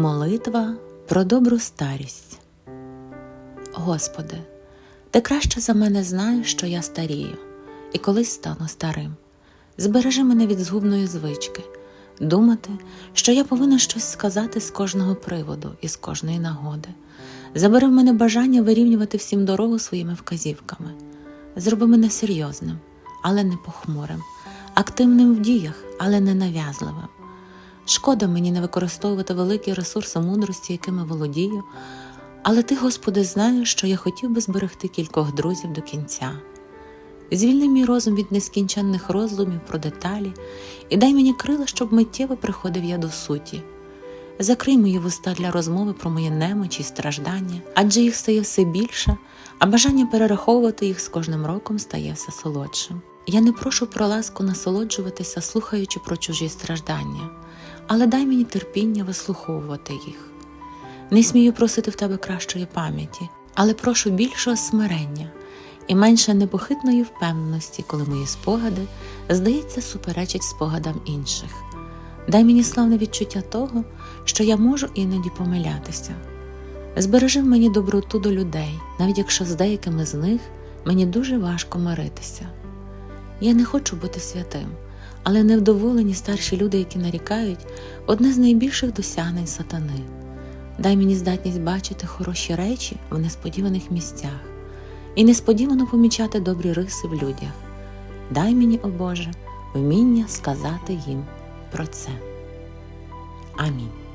Молитва про добру старість. Господи, ти краще за мене знаєш, що я старію, і колись стану старим. Збережи мене від згубної звички, думати, що я повинна щось сказати з кожного приводу і з кожної нагоди. Забери в мене бажання вирівнювати всім дорогу своїми вказівками. Зроби мене серйозним, але не похмурим, активним в діях, але не нав'язливим. Шкода мені не використовувати великі ресурси мудрості, якими володію, але ти, Господи, знаєш, що я хотів би зберегти кількох друзів до кінця. Звільни мій розум від нескінченних роздумів про деталі і дай мені крила, щоб миттєво приходив я до суті. Закрий мої вуста для розмови про мої немочі й страждання, адже їх стає все більше, а бажання перераховувати їх з кожним роком стає все солодшим. Я не прошу про ласку насолоджуватися, слухаючи про чужі страждання, але дай мені терпіння вислуховувати їх. Не смію просити в тебе кращої пам'яті, але прошу більшого смирення і менше непохитної впевненості, коли мої спогади, здається, суперечать спогадам інших. Дай мені славне відчуття того, що я можу іноді помилятися. Збережи мені доброту до людей, навіть якщо з деякими з них мені дуже важко миритися. Я не хочу бути святим, але невдоволені старші люди, які нарікають, одне з найбільших досягнень сатани. Дай мені здатність бачити хороші речі в несподіваних місцях і несподівано помічати добрі риси в людях. Дай мені, о Боже, вміння сказати їм про це. Амінь.